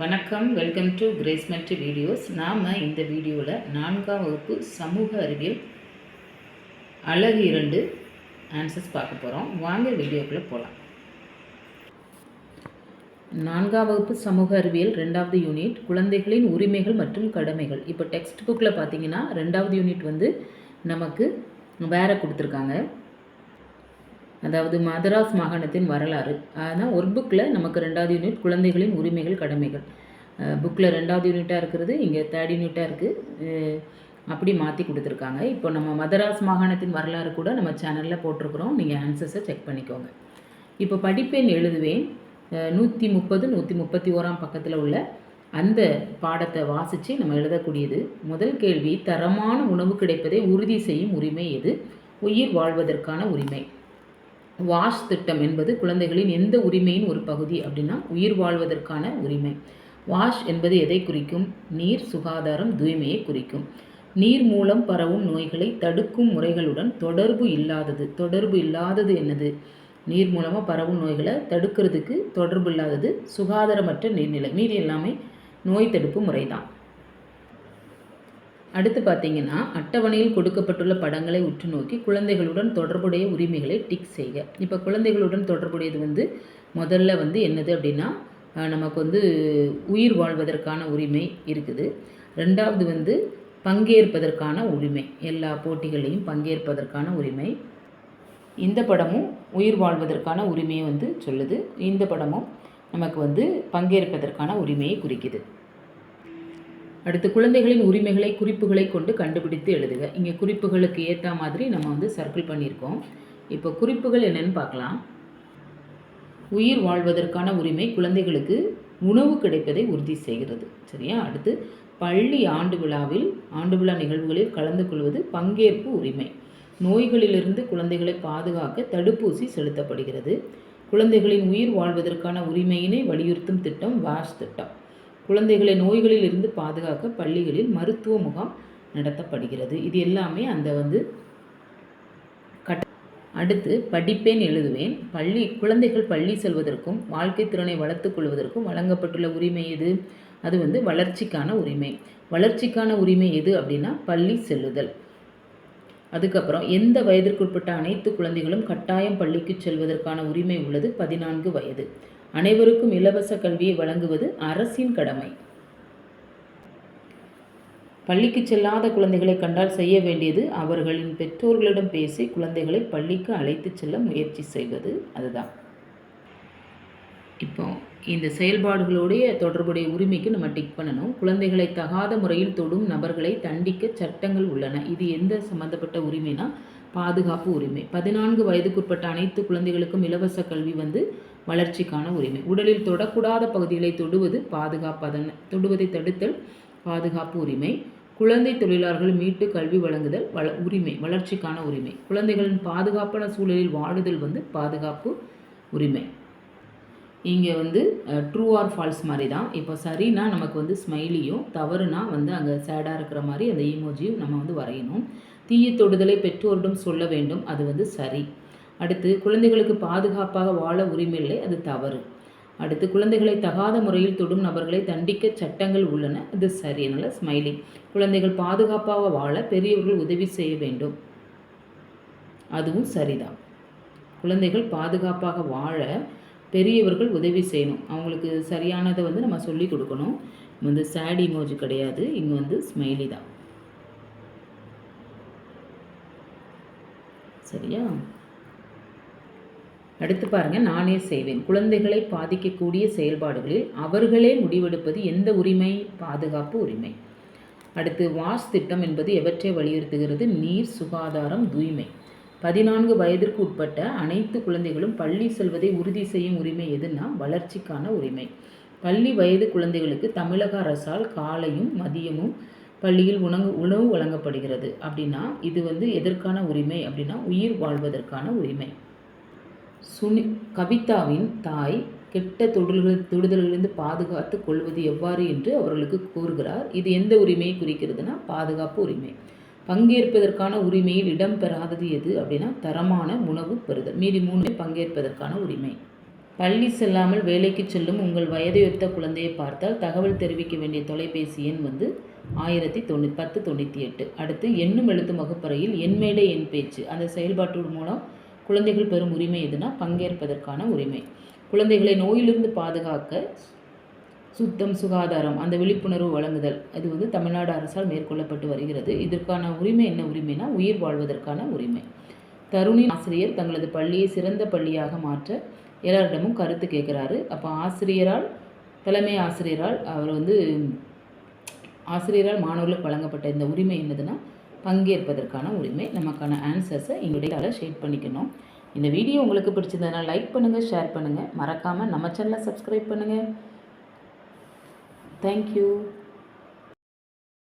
வணக்கம் welcome to grace videos நாம் இந்த வீடியோவில் நான்காம் வகுப்பு சமூக அறிவியல் அழகு இரண்டு ஆன்சர்ஸ் பார்க்க போகிறோம் வாங்க வீடியோக்குள்ளே போகலாம் நான்காம் வகுப்பு சமூக அறிவியல் ரெண்டாவது யூனிட் குழந்தைகளின் உரிமைகள் மற்றும் கடமைகள். இப்போ டெக்ஸ்ட் புக்கில் பார்த்தீங்கன்னா ரெண்டாவது யூனிட் வந்து நமக்கு வேற கொடுத்துருக்காங்க. அதாவது மதராஸ் மாகாணத்தின் வரலாறு. ஆனால் ஒரு புக்கில் நமக்கு ரெண்டாவது யூனிட் குழந்தைகளின் உரிமைகள் கடமைகள். புக்கில் ரெண்டாவது யூனிட்டாக இருக்கிறது இங்கே தேர்ட் யூனிட்டாக இருக்குது அப்படி மாற்றி கொடுத்துருக்காங்க. இப்போ நம்ம மதராஸ் மாகாணத்தின் வரலாறு கூட நம்ம சேனலில் போட்டிருக்கிறோம். நீங்கள் ஆன்சர்ஸை செக் பண்ணிக்கோங்க. இப்போ படிப்பெண் எழுதுவேன். நூற்றி முப்பது நூற்றி முப்பத்தி ஓராம் பக்கத்தில் உள்ள அந்த பாடத்தை வாசித்து நம்ம எழுதக்கூடியது. முதல் கேள்வி தரமான உணவு கிடைப்பதை உறுதி செய்யும் உரிமை எது? உயிர் வாழ்வதற்கான உரிமை. வாஷ் திட்டம் என்பது குழந்தைகளின் எந்த உரிமையின் ஒரு பகுதி அப்படின்னா உயிர் வாழ்வதற்கான உரிமை. வாஷ் என்பது எதை குறிக்கும்? நீர் சுகாதாரம் தூய்மையை குறிக்கும். நீர் மூலம் பரவும் நோய்களை தடுக்கும் முறைகளுடன் தொடர்பு இல்லாதது. தொடர்பு இல்லாதது என்னது? நீர் மூலமாக பரவும் நோய்களை தடுக்கிறதுக்கு தொடர்பு இல்லாதது சுகாதாரமற்ற நீர்நிலை. மீதி எல்லாமே நோய் தடுப்பு முறை தான் அடுத்து பார்த்தீங்கன்னா அட்டவணையில் கொடுக்கப்பட்டுள்ள படங்களை உற்று நோக்கி குழந்தைகளுடன் தொடர்புடைய உரிமைகளை டிக் செய்க. இப்போ குழந்தைகளுடன் தொடர்புடையது வந்து முதல்ல வந்து என்னது அப்படின்னா நமக்கு வந்து உயிர் வாழ்வதற்கான உரிமை இருக்குது. ரெண்டாவது வந்து பங்கேற்பதற்கான உரிமை. எல்லா போட்டிகளையும் பங்கேற்பதற்கான உரிமை. இந்த படமும் உயிர் வாழ்வதற்கான உரிமையை வந்து சொல்லுது. இந்த படமும் நமக்கு வந்து பங்கேற்பதற்கான உரிமையை குறிக்குது. அடுத்து குழந்தைகளின் உரிமைகளை குறிப்புகளை கொண்டு கண்டுபிடித்து எழுதுக. இங்கே குறிப்புகளுக்கு ஏற்ற மாதிரி நம்ம வந்து சர்க்கிள் பண்ணியிருக்கோம். இப்போ குறிப்புகள் என்னென்னு பார்க்கலாம். உயிர் வாழ்வதற்கான உரிமை குழந்தைகளுக்கு உணவு கிடைப்பதை உறுதி செய்கிறது. சரியா? அடுத்து பள்ளி ஆண்டு விழாவில் ஆண்டு விழா நிகழ்வுகளில் கலந்து கொள்வது பங்கேற்பு உரிமை. நோய்களிலிருந்து குழந்தைகளை பாதுகாக்க தடுப்பூசி செலுத்தப்படுகிறது. குழந்தைகளின் உயிர் வாழ்வதற்கான உரிமையினை வலியுறுத்தும் திட்டம் வாஷ் திட்டம். குழந்தைகளை நோய்களில் இருந்து பாதுகாக்க பள்ளிகளில் மருத்துவ முகாம் நடத்தப்படுகிறது. இது எல்லாமே அந்த வந்து கட் அடுத்து படிப்பேன் எழுதுவேன். பள்ளி குழந்தைகள் பள்ளி செல்வதற்கும் வாழ்க்கை திறனை வளர்த்துக் கொள்வதற்கும் வழங்கப்பட்டுள்ள உரிமை எது? அது வந்து வளர்ச்சிக்கான உரிமை. வளர்ச்சிக்கான உரிமை எது அப்படின்னா பள்ளி செல்லுதல். அதுக்கப்புறம் எந்த வயதிற்குட்பட்ட அனைத்து குழந்தைகளும் கட்டாயம் பள்ளிக்கு செல்வதற்கான உரிமை உள்ளது? பதினான்கு வயது. அனைவருக்கும் இலவச கல்வியை வழங்குவது அரசின் கடமை. பள்ளிக்கு செல்லாத குழந்தைகளை கண்டால் செய்ய வேண்டியது அவர்களின் பெற்றோர்களிடம் பேசி குழந்தைகளை பள்ளிக்கு அழைத்து செல்ல முயற்சி செய்வது அதுதான். இப்போ இந்த செயல்பாடுகளுடைய தொடர்புடைய உரிமைக்கு நம்ம டிக் பண்ணணும். குழந்தைகளை தகாத முறையில் தொடும் நபர்களை தண்டிக்க சட்டங்கள் உள்ளன. இது எந்த சம்மந்தப்பட்ட உரிமைனா? பாதுகாப்பு உரிமை. பதினான்கு வயதுக்குட்பட்ட அனைத்து குழந்தைகளுக்கும் இலவச கல்வி வந்து வளர்ச்சிக்கான உரிமை. உடலில் தொடக்கூடாத பகுதிகளை தொடுவது பாதுகாப்பதன் தொடுவதை தடுத்தல் பாதுகாப்பு உரிமை. குழந்தை தொழிலாளர்கள் மீட்டு கல்வி வழங்குதல் வள உரிமை வளர்ச்சிக்கான உரிமை. குழந்தைகளின் பாதுகாப்பான சூழலில் வாழுதல் வந்து பாதுகாப்பு உரிமை. இங்கே வந்து ட்ரூ ஆர் ஃபால்ஸ் மாதிரி தான் இப்போ சரினா நமக்கு வந்து ஸ்மைலியும் தவறுனா வந்து அங்கே சேடாக இருக்கிற மாதிரி அந்த ஈமோஜியும் நம்ம வந்து வரையணும். தீய தொடுதலை பெற்றோரிடம் சொல்ல வேண்டும் அது வந்து சரி. அடுத்து குழந்தைகளுக்கு பாதுகாப்பாக வாழ உரிமை இல்லை அது தவறு. அடுத்து குழந்தைகளை தகாத முறையில் தொடும் நபர்களை தண்டிக்க சட்டங்கள் உள்ளன அது சரி அதனால் ஸ்மைலிங் குழந்தைகள் பாதுகாப்பாக வாழ பெரியவர்கள் உதவி செய்ய வேண்டும். அதுவும் சரிதான். குழந்தைகள் பாதுகாப்பாக வாழ பெரியவர்கள் உதவி செய்யணும். அவங்களுக்கு சரியானதை வந்து நம்ம சொல்லி கொடுக்கணும். வந்து சேட் இமோஜி கிடையாது. இங்கே வந்து ஸ்மைலி தான். சரியா? அடுத்து பாருங்க நானே செய்வேன். குழந்தைகளை பாதிக்கக்கூடிய செயல்பாடுகளில் அவர்களே முடிவெடுப்பது எந்த உரிமை? பாதுகாப்பு உரிமை. அடுத்து வாஷ் திட்டம் என்பது எவற்றை வலியுறுத்துகிறது? நீர் சுகாதாரம் தூய்மை. பதினான்கு வயதிற்கு உட்பட்ட அனைத்து குழந்தைகளும் பள்ளி செல்வதை உறுதி செய்யும் உரிமை எதுன்னா வளர்ச்சிக்கான உரிமை. பள்ளி வயது குழந்தைகளுக்கு தமிழக அரசால் காலையும் மதியமும் பள்ளியில் உணவு உணவு வழங்கப்படுகிறது. அப்படின்னா இது வந்து எதற்கான உரிமை? அப்படின்னா உயிர் வாழ்வதற்கான உரிமை. சுனி கவிதாவின் தாய் கெட்ட தொடுதல்கள் தொடுதல்களிலிருந்து பாதுகாத்து கொள்வது எவ்வாறு என்று அவர்களுக்கு கூறுகிறார். இது எந்த உரிமையை குறிக்கிறதுனா பாதுகாப்பு உரிமை. பங்கேற்பதற்கான உரிமையில் இடம் பெறாதது எது அப்படின்னா தரமான உணவு பெறுதல். மீதி மூணு பங்கேற்பதற்கான உரிமை. பள்ளி செல்லாமல் வேலைக்கு செல்லும் உங்கள் வயதையொத்த குழந்தையை பார்த்தால் தகவல் தெரிவிக்க வேண்டிய தொலைபேசி எண் வந்து ஆயிரத்தி தொண்ணூ பத்து தொண்ணூற்றி எட்டு. அடுத்து எண்ணும் எழுத்தும் வகுப்பறையில் எண்மேடை என் பேச்சு. அந்த செயல்பாட்டு மூலம் குழந்தைகள் பெறும் உரிமை எதுனா பங்கேற்பதற்கான உரிமை. குழந்தைகளை நோயிலிருந்து பாதுகாக்க சுத்தம் சுகாதாரம் அந்த விழிப்புணர்வு வழங்குதல் அது வந்து தமிழ்நாடு அரசால் மேற்கொள்ளப்பட்டு வருகிறது. இதற்கான உரிமை என்ன உரிமைனா உயிர் வாழ்வதற்கான உரிமை. தருணி ஆசிரியர் தங்களது பள்ளியை சிறந்த பள்ளியாக மாற்ற எல்லாரிடமும் கருத்து கேட்குறாரு. அப்போ ஆசிரியரால் தலைமை ஆசிரியரால் அவர் வந்து ஆசிரியரால் மாணவர்களுக்கு வழங்கப்பட்ட இந்த உரிமை என்னதுன்னா பங்கேற்பதற்கான உரிமை. நமக்கான ஆன்சர்ஸை எங்களுடைய ஷேர் பண்ணிக்கணும். இந்த வீடியோ உங்களுக்கு பிடிச்சிருந்ததுனால் லைக் பண்ணுங்கள் ஷேர் பண்ணுங்கள் மறக்காமல் நம்ம சேனலை சப்ஸ்கிரைப் பண்ணுங்கள் Thank you.